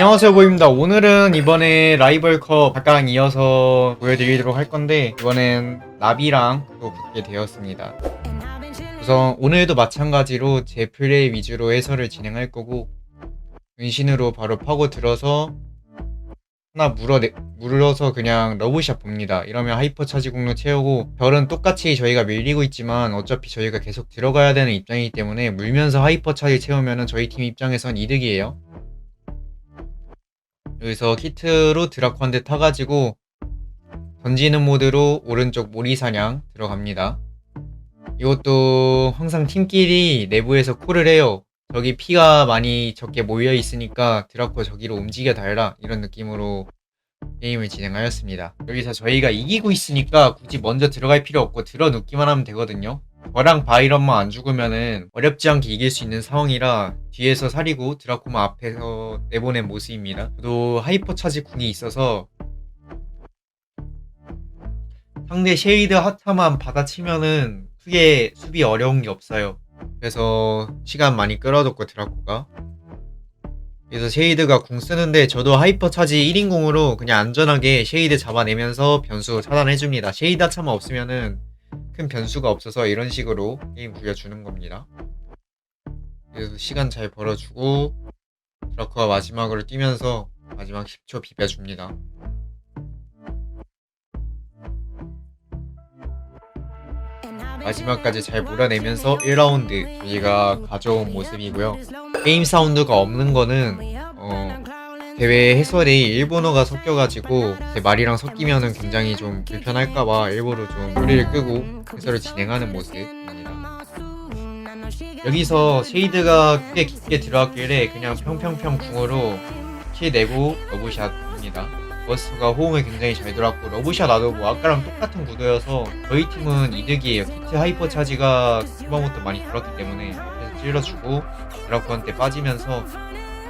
안녕하세요 보입니다 오늘은 이번에 라이벌컵 각각 이어서 보여드리도록 할 건데 이번엔 나비랑 또 붙게 되었습니다 우선 오늘도 마찬가지로 제 플레이 위주로 해설을 진행할 거고 은신으로 바로 파고 들어서 하나 물어 물어서 그냥 러브샷 봅니다. 이러면 하이퍼 차지 공로 채우고 별은 똑같이 저희가 밀리고 있지만 어차피 저희가 계속 들어가야 되는 입장이기 때문에 물면서 하이퍼 차지 채우면은 저희 팀 입장에선 이득이에요. 여기서 키트로 대 타가지고 던지는 모드로 오른쪽 모리 사냥 들어갑니다. 이것도 항상 팀끼리 내부에서 콜을 해요. 저기 피가 많이 적게 모여 있으니까 드라코 저기로 움직여 달라 이런 느낌으로 게임을 진행하였습니다. 여기서 저희가 이기고 있으니까 굳이 먼저 들어갈 필요 없고 들어 눕기만 하면 되거든요. 저랑 바이런만 안 죽으면은 어렵지 않게 이길 수 있는 상황이라 뒤에서 사리고 드라코마 앞에서 내보낸 모습입니다. 저도 하이퍼 차지 궁이 있어서 상대 쉐이드 하타만 받아치면은 크게 수비 어려운 게 없어요. 그래서 시간 많이 끌어뒀고 드라코가 그래서 쉐이드가 궁 쓰는데 저도 하이퍼 차지 1인공으로 그냥 안전하게 쉐이드 잡아내면서 변수 차단해줍니다. 쉐이드 하차만 없으면은 큰 변수가 없어서 이런 식으로 게임 굴려주는 겁니다. 그래서 시간 잘 벌어주고 드라코가 마지막으로 뛰면서 마지막 10초 비벼줍니다. 마지막까지 잘 몰아내면서 1라운드 저희가 가져온 모습이고요. 게임 사운드가 없는 거는 어, 대회 해설에 일본어가 섞여가지고 제 말이랑 섞이면은 굉장히 좀 불편할까봐 일부러 좀 소리를 끄고 해설을 진행하는 모습입니다. 여기서 쉐이드가 꽤 깊게 들어왔길래 그냥 평평평 궁으로 킬 내고 러브샷입니다. 버스가 호응을 굉장히 잘 들어왔고 러브샷 나도 뭐 아까랑 똑같은 구도여서 저희 팀은 이득이에요. 키트 하이퍼 차지가 초반부터 많이 들었기 때문에 그래서 찔러주고 드라코한테 빠지면서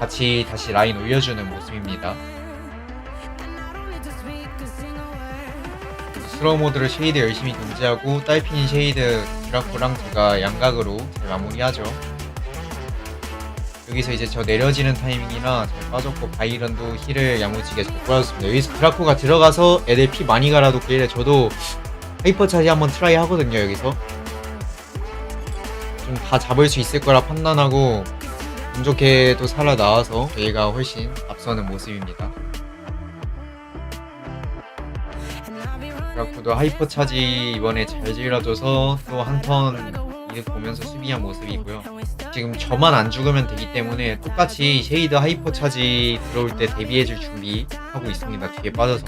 같이 다시 라인 올려주는 모습입니다. 스로우 모드를 쉐이드 열심히 견제하고 딸핀인 쉐이드 드라코랑 제가 양각으로 잘 마무리하죠. 여기서 이제 저 내려지는 타이밍이라 잘 빠졌고 바이런도 힐을 야무지게 잘 꼬였습니다. 여기서 드라코가 들어가서 애들 피 많이 갈아놓길래 저도 하이퍼 차지 한번 트라이 하거든요 여기서 좀 다 잡을 수 있을 거라 판단하고 운 좋게 또 살아나와서 저희가 훨씬 앞서는 모습입니다. 드라코도 하이퍼 차지 이번에 잘 질러줘서 또 한턴 이득 보면서 수비한 모습이고요. 지금 저만 안 죽으면 되기 때문에 똑같이 쉐이드 하이퍼 차지 들어올 때 대비해줄 준비하고 있습니다. 뒤에 빠져서.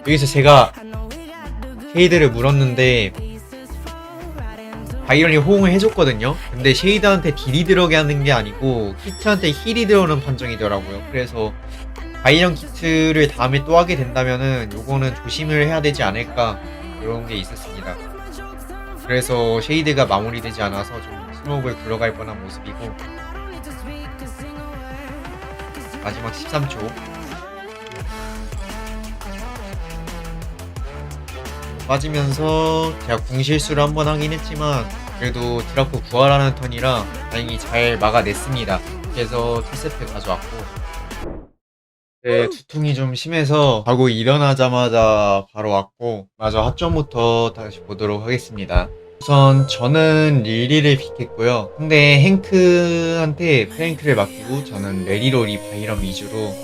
여기서 제가 쉐이드를 물었는데 바이런이 호응을 해줬거든요. 근데 쉐이드한테 딜이 들어게 하는 게 아니고 키트한테 힐이 들어오는 판정이더라고요. 그래서 바이런 키트를 다음에 또 하게 된다면은 요거는 조심을 해야 되지 않을까 이런 게 있었습니다. 그래서 쉐이드가 마무리되지 않아서 좀 스모크를 굴러갈 뻔한 모습이고 마지막 13초 빠지면서 제가 궁실수를 한 번 하긴 했지만 그래도 드라코 부활하는 턴이라 다행히 잘 막아냈습니다. 그래서 2세트 가져왔고 네, 두통이 좀 심해서 자고 일어나자마자 바로 왔고 마저 합점부터 다시 보도록 하겠습니다. 우선 저는 릴리를 픽했고요. 근데 행크한테 프랭크를 맡기고 저는 레리로 리 바이런 위주로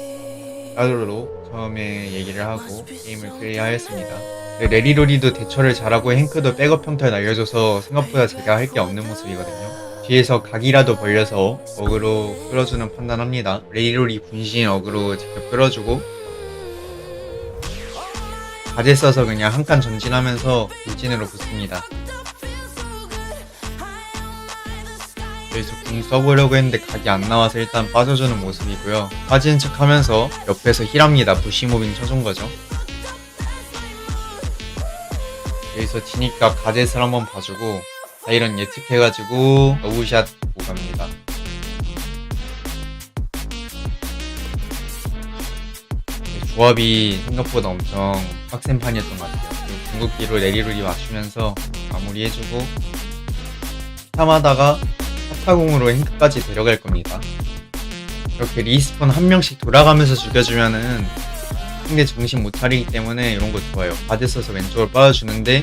따로로 처음에 얘기를 하고 게임을 플레이하였습니다. 레리로리도 대처를 잘하고 행크도 백업 평타를 날려줘서 생각보다 제가 할 게 없는 모습이거든요. 뒤에서 각이라도 벌려서 어그로 끌어주는 판단합니다. 레이롤이 분신 어그로 직접 끌어주고 가제 써서 그냥 한 칸 전진하면서 돌진으로 붙습니다. 여기서 궁 써보려고 했는데 각이 안 나와서 일단 빠져주는 모습이고요. 빠지는 척 하면서 옆에서 힐합니다. 부시무빙 쳐준 거죠. 여기서 지니까 가젯을 한번 봐주고 다이런 예측해가지고 러브샷 보고 갑니다. 조합이 생각보다 엄청 빡센 판이었던 것 같아요. 궁극기로 레리루리 맞추면서 마무리해주고 탐하다가 사타공으로 행크까지 데려갈 겁니다. 이렇게 리스폰 한 명씩 돌아가면서 죽여주면은 상대 정신 못 차리기 때문에 이런 거 좋아요. 바드 써서 왼쪽으로 빠져주는데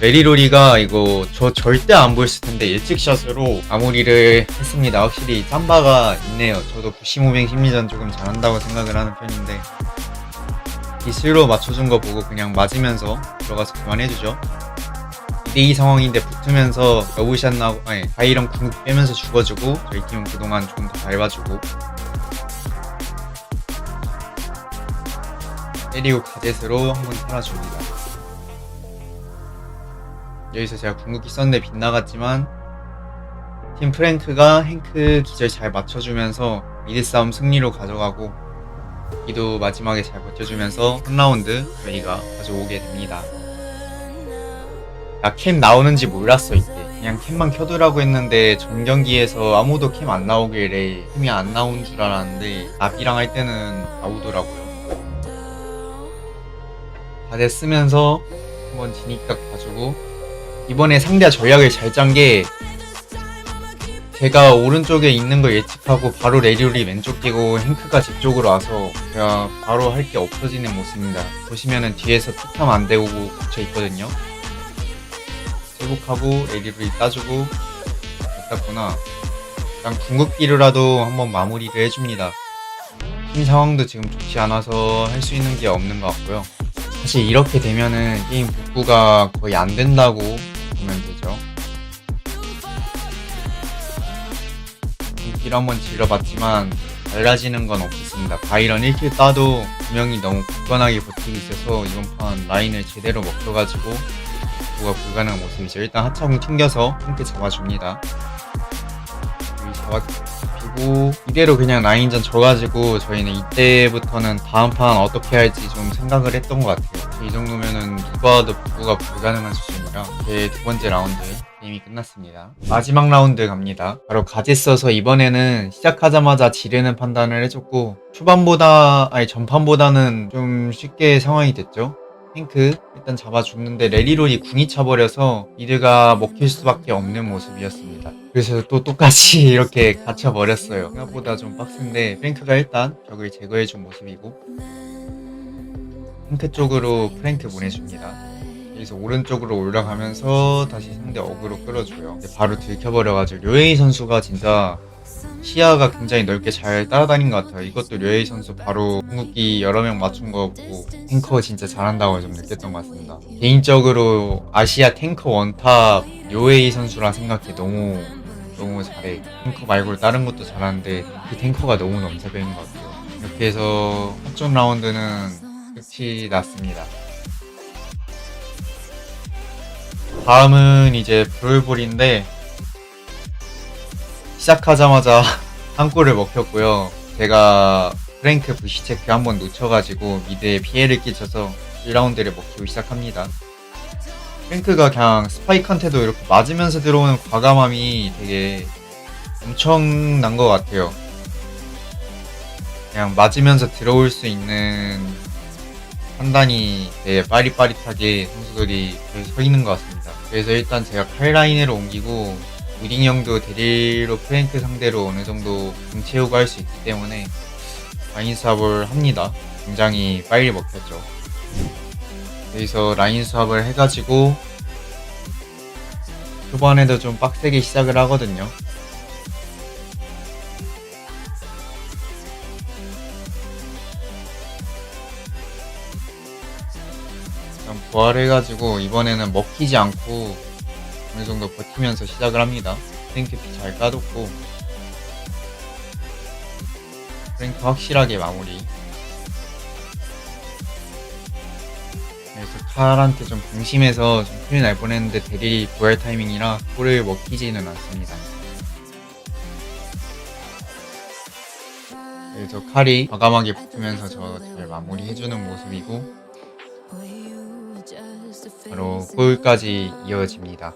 메리로리가 이거 저 절대 안 보였을 텐데 일찍 샷으로 마무리를 했습니다. 확실히 짬바가 있네요. 저도 부시모빙 심리전 조금 잘한다고 생각을 하는 편인데 기술로 맞춰준 거 보고 그냥 맞으면서 들어가서 그만해주죠. 2대2 상황인데 붙으면서 러브샷 나고 아니 바이런 궁 빼면서 죽어주고 저희 팀은 그동안 좀더잘 봐주고 때리고 가젯으로 한번 살아줍니다. 여기서 제가 궁극기 썼는데 빗나갔지만 팀 프랭크가 행크 기절 잘 맞춰주면서 미드 싸움 승리로 가져가고 이도 마지막에 잘 버텨주면서 3라운드 저희가 가져오게 됩니다. 나 캠 나오는지 몰랐어 이때 그냥 캠만 켜두라고 했는데 전 경기에서 아무도 캠 안 나오길래 캠이 안 나온 줄 알았는데 나비랑 할 때는 나오더라고요. 다들 쓰면서 한번 지니까 봐주고 이번에 상대가 전략을 잘 짠 게 제가 오른쪽에 있는 걸 예측하고 바로 레리올이 왼쪽 끼고 행크가 집 쪽으로 와서 제가 바로 할 게 없어지는 모습입니다. 보시면은 뒤에서 피탐 안 되고 붙여 있거든요. 회복하고 레리올이 따주고 됐다구나. 일단 궁극기로라도 한번 마무리를 해줍니다. 팀 상황도 지금 좋지 않아서 할 수 있는 게 없는 것 같고요. 사실 이렇게 되면은 게임 복구가 거의 안 된다고 보면 되죠. 길 한번 질러봤지만 달라지는 건 없었습니다. 바이런 1킬 따도 분명히 너무 굳건하게 버티고 있어서 이번 판 라인을 제대로 먹혀가지고 복구가 불가능한 모습이죠. 일단 하차공 튕겨서 함께 잡아줍니다. 잡아 주고 이대로 그냥 라인전 져가지고 저희는 이때부터는 다음 판 어떻게 할지 좀 생각을 했던 것 같아요. 이 정도면은 누가 봐도 복구가 불가능한 수준이라 제 두 번째 라운드 게임이 끝났습니다. 마지막 라운드 갑니다. 바로 가지 써서 이번에는 시작하자마자 지르는 판단을 해줬고 초반보다 아니 전판보다는 좀 쉽게 상황이 됐죠. 탱크 일단 잡아 죽는데 레리롤이 궁이 차버려서 이드가 먹힐 수밖에 없는 모습이었습니다. 그래서 또 똑같이 이렇게 갇혀버렸어요. 생각보다 좀 빡센데 프랭크가 일단 벽을 제거해준 모습이고 탱크 쪽으로 프랭크 보내줍니다. 여기서 오른쪽으로 올라가면서 다시 상대 어그로 끌어줘요. 바로 들켜버려가지고 류에이 선수가 진짜 시야가 굉장히 넓게 잘 따라다닌 것 같아요. 이것도 류에이 선수 바로 궁극기 여러 명 맞춘 거 보고 탱커 진짜 잘한다고 좀 느꼈던 것 같습니다. 개인적으로 아시아 탱커 원탑 류에이 선수라 생각해 너무 너무 잘해. 탱커 말고 다른 것도 잘하는데 그 탱커가 너무 넘사벽인 것 같아요. 이렇게 해서 합전 라운드는 끝이 났습니다. 다음은 이제 브롤볼인데 시작하자마자 한 골을 먹혔고요. 제가 프랭크 부시 체크 한번 놓쳐가지고 미드에 피해를 끼쳐서 1라운드를 먹히고 시작합니다. 프랭크가 그냥 스파이크한테도 이렇게 맞으면서 들어오는 과감함이 되게 엄청난 것 같아요. 그냥 맞으면서 들어올 수 있는 판단이 되게 빠릿빠릿하게 선수들이 서 있는 것 같습니다. 그래서 일단 제가 칼라인으로 옮기고 우딩 형도 데릴로 프랭크 상대로 어느 정도 등 채우고 할 수 있기 때문에 수합을 합니다. 굉장히 빨리 먹혔죠. 여기서 라인 수합을 해가지고 초반에도 좀 빡세게 시작을 하거든요. 일단 부활해가지고 이번에는 먹히지 않고 어느 정도 버티면서 시작을 합니다. 프랭크 피 잘 까뒀고 프랭크 확실하게 마무리. 그래서 칼한테 좀 방심해서 좀 큰일 날 뻔했는데 대리 부활 타이밍이라 골을 먹히지는 않습니다. 그래서 칼이 과감하게 붙으면서 저잘 마무리해주는 모습이고 바로 골까지 이어집니다.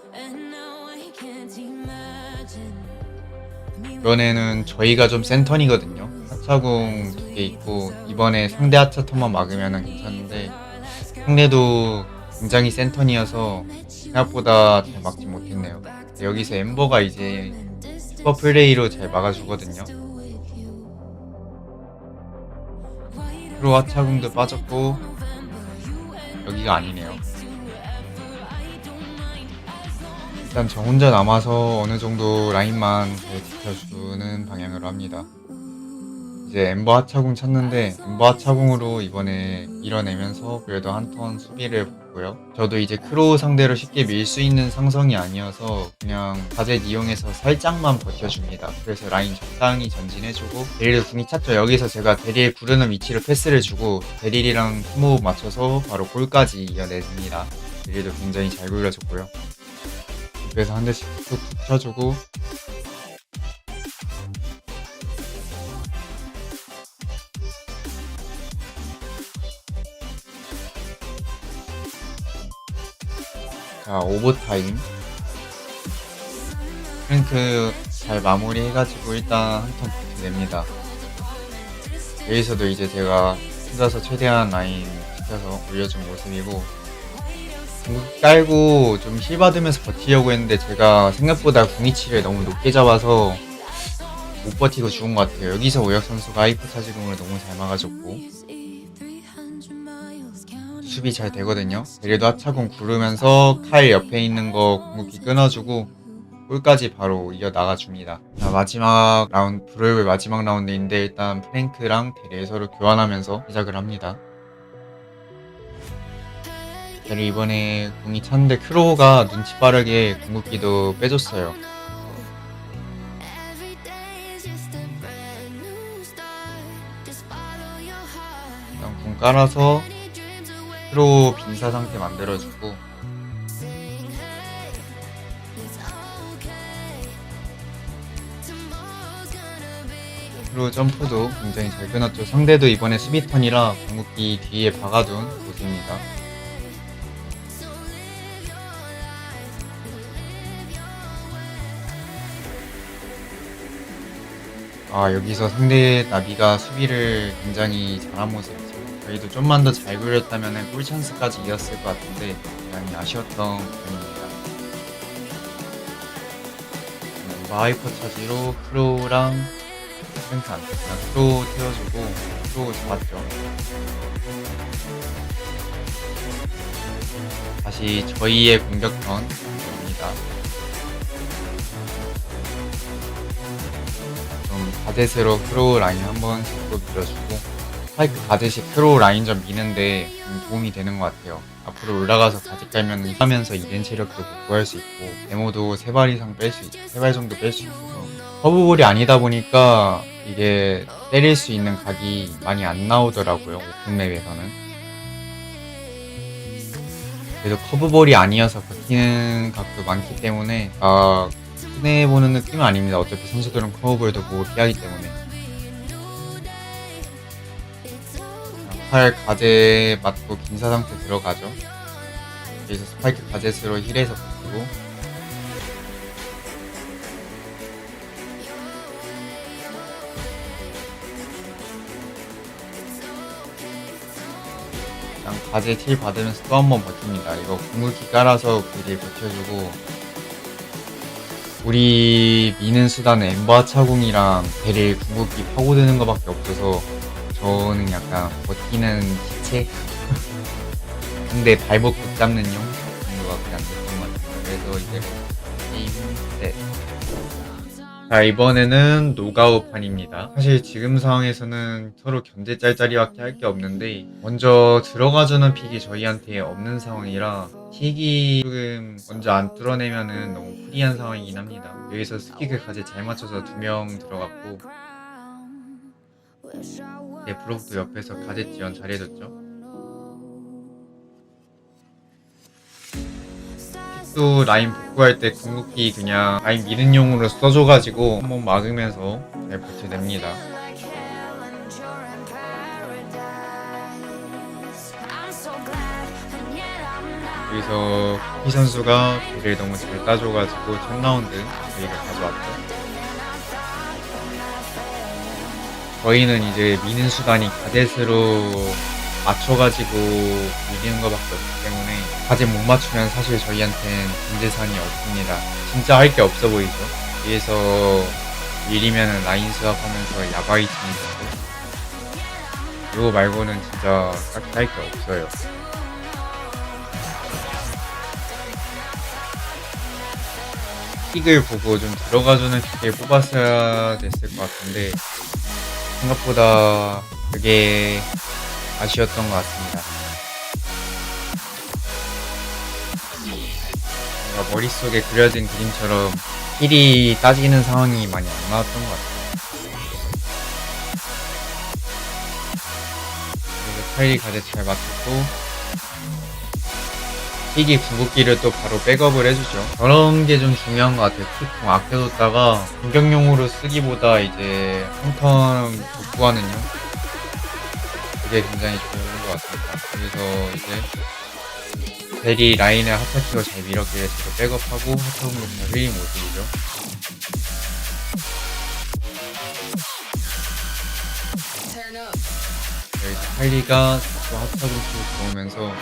이번에는 저희가 좀 센턴이거든요. 하차공 두개 있고 이번에 상대 하차턴만 막으면 괜찮은데 상대도 굉장히 센턴이어서 생각보다 잘 막지 못했네요. 여기서 엠버가 이제 슈퍼 플레이로 잘 막아주거든요. 프로 하차공도 빠졌고 여기가 아니네요. 일단 저 혼자 남아서 어느 정도 라인만 잘 지켜주는 방향으로 합니다. 이제 엠버 하차공 찾는데 엠버 하차공으로 이번에 밀어내면서 그래도 한 턴 수비를 봤고요. 저도 이제 크로우 상대로 쉽게 밀 수 있는 상성이 아니어서 그냥 가젯 이용해서 살짝만 버텨줍니다. 그래서 라인 적당히 전진해주고 데릴도 궁이 찼죠. 여기서 제가 데릴 구르는 위치로 패스를 주고 데릴이랑 팀호흡 맞춰서 바로 골까지 이어내줍니다. 데릴도 굉장히 잘 굴려줬고요. 그래서 한 대씩 툭툭 쳐주고 자 오버타임. 프랭크 잘 마무리해가지고 일단 한턴 버텨 냅니다. 여기서도 이제 제가 혼자서 최대한 라인 지켜서 올려준 모습이고 궁극 깔고 좀 힐 받으면서 버티려고 했는데 제가 생각보다 궁이치를 너무 높게 잡아서 못 버티고 죽은 것 같아요. 여기서 오혁 선수가 하이퍼 차지공을 너무 잘 막아줬고 수비 잘 되거든요. 그래도 하차공 구르면서 칼 옆에 있는 거 궁극기 끊어주고 골까지 바로 이어 나가줍니다. 자, 마지막 라운드, 브로이블 마지막 라운드인데 일단 프랭크랑 데리에 서로 교환하면서 시작을 합니다. 데리 이번에 궁이 찼는데 크로우가 눈치 빠르게 궁극기도 빼줬어요. 일단 궁 깔아서 크로우 빈사 상태 만들어주고 크로우 점프도 굉장히 잘 끊었죠. 상대도 이번에 수비턴이라 궁극기 뒤에 박아둔 모습입니다. 아 여기서 상대 나비가 수비를 굉장히 잘한 모습이죠. 저희도 좀만 더잘 굴렸다면 골 찬스까지 이었을 것 같은데 많이 아쉬웠던 부분입니다. 마이퍼 차지로 크로우랑 안 탔구나. 크로우 태워주고 크로우 잡았죠. 다시 저희의 공격턴 됩니다. 좀 가젯으로 크로우 라인 한번 잡고 밀어주고 스파이크 가젯이 크로우 라인전 미는데 좀 도움이 되는 것 같아요. 앞으로 올라가서 가젯 깔면 하면서 이른 체력도 복구할 수 있고 데모도 3발 이상 뺄 수 있, 3발 정도 뺄 수 있어서 커브볼이 아니다 보니까 이게 때릴 수 있는 각이 많이 안 나오더라고요. 오픈맵에서는. 그래도 커브볼이 아니어서 버티는 각도 많기 때문에 아 흔해보는 느낌은 아닙니다. 어차피 선수들은 커브볼도 보고 피하기 때문에 팔 가제 맞고 긴사 상태 들어가죠. 여기서 스파이크 가젯으로 힐에서 버티고 그냥 가제 힐 받으면서 또 한 번 버팁니다. 이거 궁극기 깔아서 그딜 버텨주고 우리 미는 수단은 엠버 차공이랑 베릴 궁극기 파고드는 것밖에 없어서 저는 약간 버티는 기체 근데 발목 붙잡는 용 정도가 그냥 됐던 것 같아요. 그래서 이제 게임 네. 자 이번에는 노가우 판입니다. 사실 지금 상황에서는 서로 견제 짤짤이밖에 할 게 없는데 먼저 들어가주는 픽이 저희한테 없는 상황이라 픽이 조금 먼저 안 뚫어내면은 너무 프리한 상황이긴 합니다. 여기서 스킥을 가지 잘 맞춰서 두 명 들어갔고 네, 브록도 옆에서 가젯 지원 잘해줬죠. 또 라인 복구할 때 궁극기 그냥 라인 미는 용으로 써줘가지고 한번 막으면서 잘 버텨냅니다. 여기서 피 선수가 배를 너무 잘 따줘가지고 첫 라운드 저희가 가져왔죠. 저희는 이제 미는 수단이 가젯으로 맞춰가지고 밀리는 것밖에 없기 때문에 가젯 못 맞추면 사실 저희한텐 문제산이 없습니다. 진짜 할 게 없어 보이죠. 위에서 밀리면 라인 수합하면서 야바이 팀이 되고 이거 말고는 진짜 딱히 할 게 없어요. 픽을 보고 좀 들어가주는 픽을 뽑았어야 됐을 것 같은데 생각보다 그게 아쉬웠던 것 같습니다. 뭔가 머릿속에 그려진 그림처럼 힐이 따지는 상황이 많이 안 나왔던 것 같아요. 그래서 타일이 가제 잘 맞췄고 픽이 궁극기를 또 바로 백업을 해주죠. 그런 게 좀 중요한 것 같아요. 픽좀 아껴뒀다가 공격용으로 쓰기보다 이제 한턴 복구하는요. 그게 굉장히 좋은 것 같습니다. 그래서 이제 대리 라인을 하타키가 잘 밀었기에 제가 백업하고 하타공도 잘 흘린 모습이죠. 여기 할리가 또 하타공도 들어오면서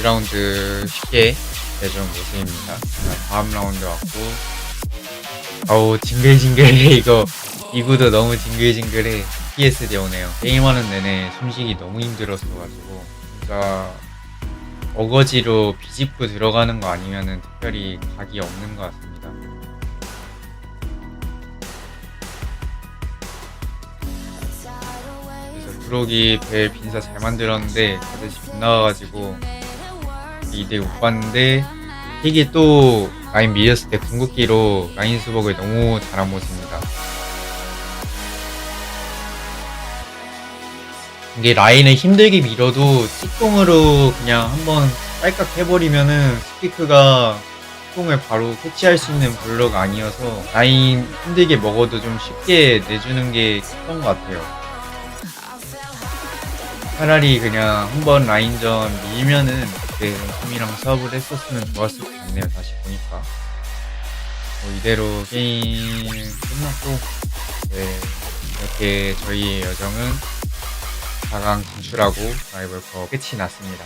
2라운드 쉽게 내준 모습입니다. 자, 다음 라운드 왔고 어우 징글징글해 이거 이 구도 너무 징글징글해 PSD 오네요. 게임하는 내내 숨쉬기 너무 힘들었어 가지고 진짜 어거지로 비집고 들어가는 거 아니면은 특별히 각이 없는 것 같습니다. 그래서 브록이 배 빈사 잘 만들었는데 가듯이 빗나가가지고 2대 못 봤는데 픽이 또 라인 밀렸을 때 궁극기로 라인 수복을 너무 잘한 모습입니다. 이게 라인을 힘들게 밀어도 틱공으로 그냥 한번 딸깍 해버리면은 스피크가 틱공을 바로 캐치할 수 있는 블록 아니어서 라인 힘들게 먹어도 좀 쉽게 내주는 게 컸던 것 같아요. 차라리 그냥 한번 라인전 밀면은 그때 팀이랑 수업을 했었으면 좋았을 것 같네요. 다시 보니까. 뭐 이대로 게임 끝났고, 네, 이렇게 저희의 여정은 4강 진출하고 라이벌컵 끝이 났습니다.